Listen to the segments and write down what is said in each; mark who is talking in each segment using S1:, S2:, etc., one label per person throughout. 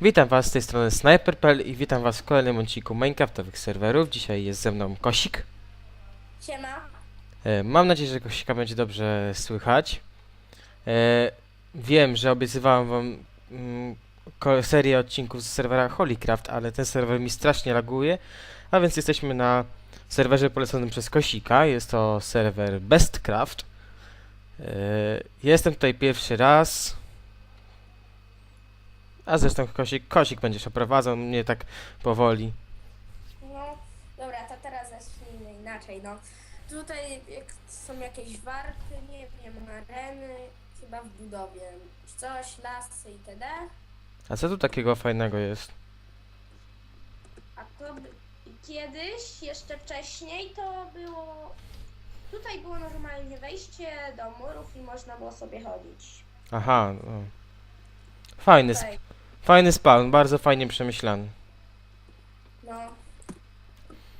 S1: Witam Was z tej strony Sniper.pl i witam Was w kolejnym odcinku Minecraftowych serwerów. Dzisiaj jest ze mną Kosik.
S2: Siema.
S1: E, mam nadzieję, że Kosika będzie dobrze słychać. E, wiem, że obiecywałem Wam mm, ko- serię odcinków z serwera Holycraft, ale ten serwer mi strasznie laguje, a więc jesteśmy na serwerze poleconym przez Kosika. Jest to serwer Bestcraft. E, jestem tutaj pierwszy raz. A zresztą Kosik, Kosik będziesz oprowadzał mnie tak powoli.
S2: No, dobra, to teraz zacznijmy inaczej, no. Tutaj jak są jakieś warty, nie wiem, areny, chyba w budowie. Coś, lasy itd.
S1: A co tu takiego fajnego jest?
S2: A to by, kiedyś, jeszcze wcześniej, to było... Tutaj było normalnie wejście do murów i można było sobie chodzić.
S1: Aha, no. Fajny, sp-
S2: Tutaj,
S1: fajny spawn, bardzo fajnie przemyślany.
S2: no.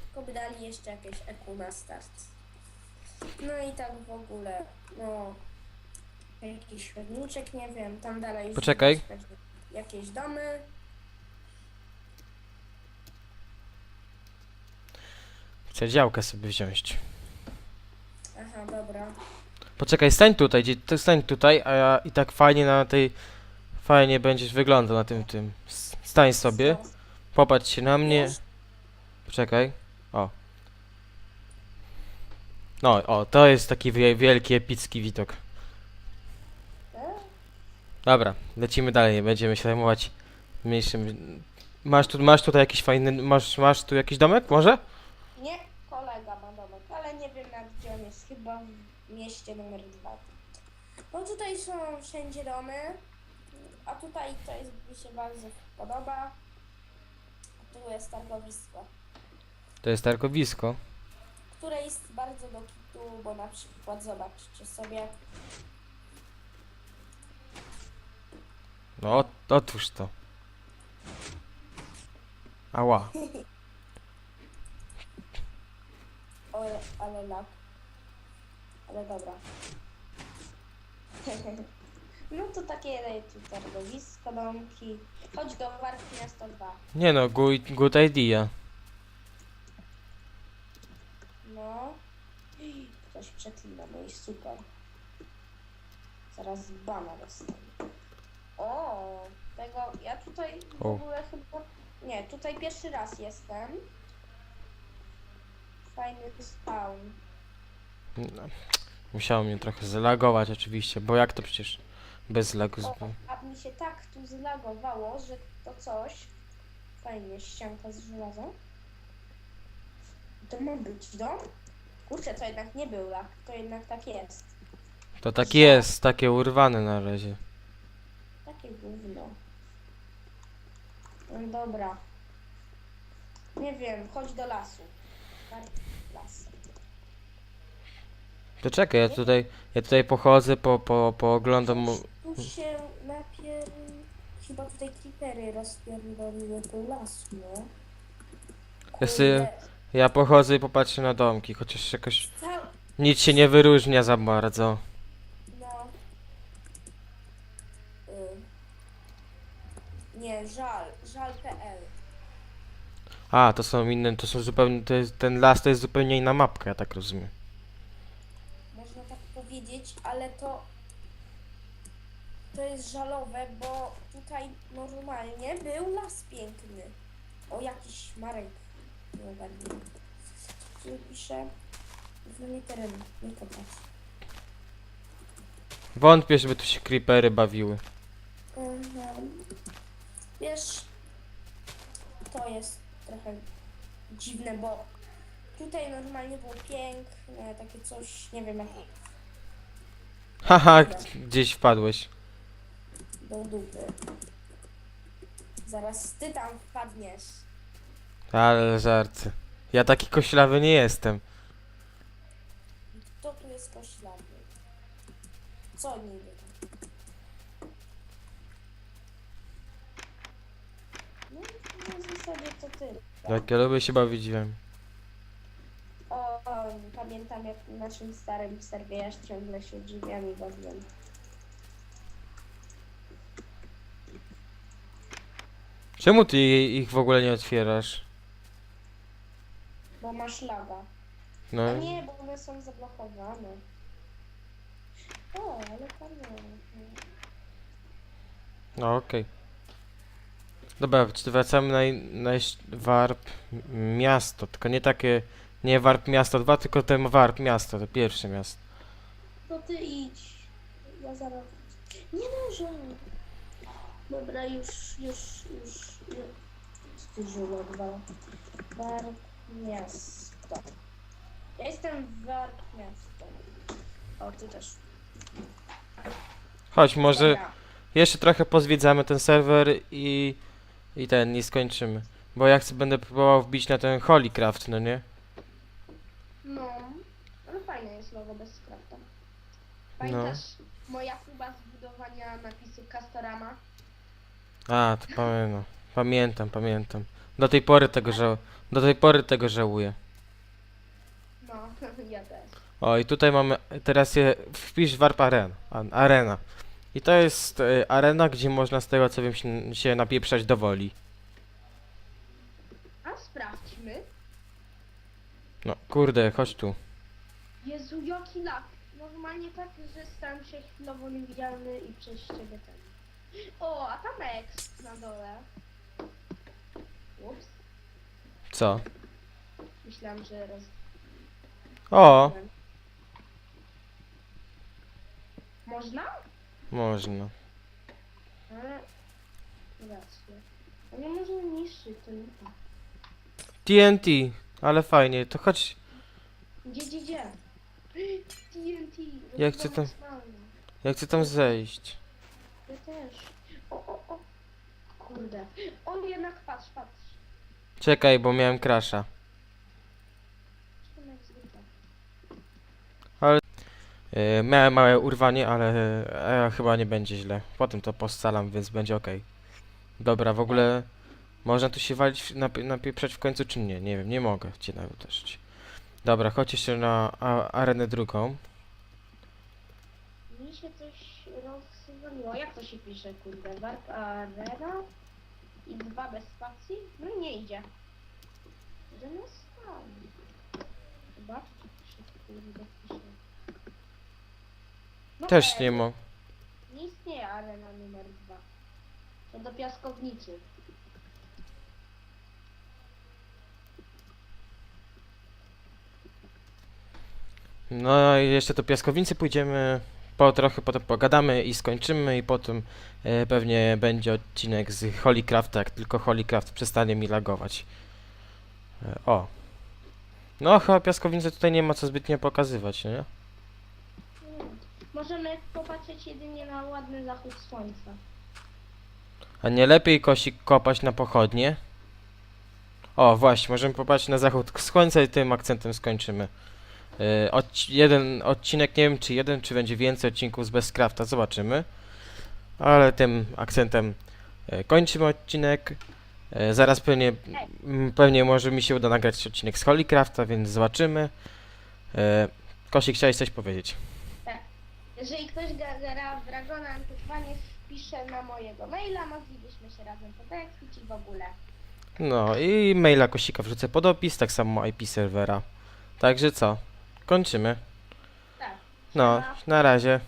S2: Tylko by dali jeszcze jakieś EQ na start. No i tak w ogóle, no. Jakiś chodniczek, nie wiem, tam dalej
S1: Poczekaj.
S2: Jakieś domy.
S1: Chcę działkę sobie wziąć.
S2: Aha, dobra.
S1: Poczekaj, stań tutaj, gdzie, stań tutaj, a ja i tak fajnie na tej, fajnie będziesz wyglądał na tym, tym. Stań sobie, popatrz się na mnie. Poczekaj, o. No, o, to jest taki wie- wielki, epicki widok. Dobra, lecimy dalej, będziemy się zajmować mniejszym... Masz tu, masz tutaj jakiś fajny, masz, masz tu jakiś domek, może?
S2: Nie, kolega ma domek, ale nie wiem gdzie on jest, chyba w mieście numer dwa. No tutaj są wszędzie domy, a tutaj to jest, mi się bardzo podoba. Tu jest targowisko,
S1: To jest targowisko.
S2: które jest bardzo do kitu, bo na przykład zobaczcie sobie,
S1: No, ot- otwórz to. Ała.
S2: ale, ale lag. Ale dobra. No to takie tu targowisko, domki. Chodź do Warki Miasto 2.
S1: Nie no, good, good idea.
S2: No. Ktoś przeklina, no i super. Zaraz bana dostanę. O, tego, ja tutaj w
S1: O.
S2: ogóle chyba, nie, tutaj pierwszy raz jestem. Fajny spawn.
S1: No, Musiało mnie trochę zalagować oczywiście, bo jak to przecież bez lagu...
S2: O,
S1: zb-
S2: a mi się tak tu zlagowało, że to coś, fajnie, ścianka z żelaza. To ma być dom? Kurczę, to jednak nie był lag, to jednak tak jest.
S1: To tak jest, takie urwane na razie.
S2: Takie gówno. No dobra. Nie wiem, chodź do lasu. Las.
S1: To czekaj, ja tutaj, ja tutaj pochodzę, po, po, pooglądam...
S2: Tu się napier... Chyba tutaj creepery rozpierdoliły do lasu, no.
S1: Ja sobie- Ja pochodzę i popatrzę na domki, chociaż jakoś
S2: Cał...
S1: nic się nie wyróżnia za bardzo.
S2: No. Y. Nie, żal. Żal.pl.
S1: A, to są inne, to są zupełnie, to jest, ten las to jest zupełnie inna mapka, ja tak rozumiem.
S2: Można tak powiedzieć, ale to... To jest żalowe, bo tutaj normalnie był las piękny. O, jakiś Marek. Nie ogarnę. Tu pisze... Znamy teren, nie kopać.
S1: Wątpię, żeby tu się creepery bawiły.
S2: Mhm. Wiesz, to jest trochę dziwne, bo tutaj normalnie było piękne, takie coś, nie wiem jak
S1: Haha, gdzieś wpadłeś.
S2: Do dupy. Zaraz ty tam wpadniesz.
S1: Ale żarty. Ja taki koślawy nie jestem.
S2: Kto tu jest koślawy? Co niby? No, no w zasadzie to tyle.
S1: Jak ja lubię się bawić wiem.
S2: O, o, pamiętam jak w naszym starym serwie ciągle się drzwiami bawiłem.
S1: Czemu ty ich w ogóle nie otwierasz?
S2: Bo masz laga.
S1: No,
S2: A nie, bo one są zablokowane. O, ale fajnie.
S1: no okej. Dobra, czy wracamy na, in- na warp miasto, tylko nie takie, nie warp miasto 2, tylko ten warp miasto, to pierwsze miasto.
S2: To ty idź. Ja zaraz. Nie może. Dobra, już, już, już. Dwa. Warp miasto. Ja jestem w warp miasto. O, ty też.
S1: Chodź, może
S2: Dobra.
S1: jeszcze trochę pozwiedzamy ten serwer i, i ten, i skończymy. Bo ja chcę, będę próbował wbić na ten Holycraft, no nie?
S2: No, ale fajne jest logo bez skrafta. Pamiętasz moja próba zbudowania napisu Castorama?
S1: A, to pamiętam, pamiętam, pamiętam. Do tej pory tego żał, do tej pory tego żałuję.
S2: No, ja też.
S1: O, i tutaj mamy, teraz je, wpisz Warp Arena, Arena. I to jest e, arena, gdzie można z tego co wiem się, się napieprzać do woli.
S2: A sprawdźmy.
S1: No, kurde, chodź tu.
S2: Jezu, jaki lak. Normalnie tak, że stałem się chwilowo niewidzialny i przez ciebie ten. O, a tam X na dole. Ups,
S1: Co?
S2: myślałam, że roz...
S1: O,
S2: Można?
S1: można.
S2: Ale... Racja. A nie można niższy, to nie tak.
S1: TNT, ale fajnie, to chodź.
S2: Gdzie, gdzie, gdzie? TNT.
S1: Jak chcę tam-
S2: rozbudowa
S1: Ja chcę tam zejść.
S2: Ja też. O, o, o. Kurde. On jednak patrz, patrz.
S1: Czekaj, bo miałem crasha.
S2: Czemu jak zwykle?
S1: E, miałem małe urwanie, ale e, chyba nie będzie źle. Potem to poscalam, więc będzie ok. Dobra, w ogóle można tu się walić, napie- napieprzać w końcu, czy nie? Nie wiem, nie mogę cię nawet uderzyć. Dobra, chodź jeszcze na arenę drugą.
S2: Mi się coś rozwaliło. Jak to się pisze, kurde? Warp Arena? I dwa bez spacji? No nie idzie. Idzie na sam. Zobaczcie, jak się kurde pisze. No
S1: Też
S2: ej,
S1: nie mogę.
S2: Nie istnieje arena numer dwa. To do piaskownicy.
S1: No i jeszcze do piaskownicy pójdziemy. Po trochę potem pogadamy i skończymy i potem e, pewnie będzie odcinek z Holycrafta, jak tylko Holycraft przestanie mi lagować. E, o. No chyba piaskownicy tutaj nie ma co zbytnio pokazywać, nie?
S2: Możemy popatrzeć jedynie na ładny zachód słońca.
S1: A nie lepiej kosik kopać na pochodnie? O, właśnie, możemy popatrzeć na zachód słońca i tym akcentem skończymy. Yy, odci jeden odcinek, nie wiem czy jeden, czy będzie więcej odcinków z Bestcrafta, zobaczymy. Ale tym akcentem yy, kończymy odcinek. Yy, zaraz pewnie, pewnie może mi się uda nagrać odcinek z Holycrafta, więc zobaczymy. Yy, Kosik, chciałeś coś powiedzieć?
S2: Jeżeli ktoś gra, gra w Dragona Antyzwanie, wpisze na mojego maila, moglibyśmy się razem potekstić i w ogóle.
S1: No i maila Kosika wrzucę pod opis, tak samo IP serwera. Także co? Kończymy.
S2: Tak.
S1: No, na razie.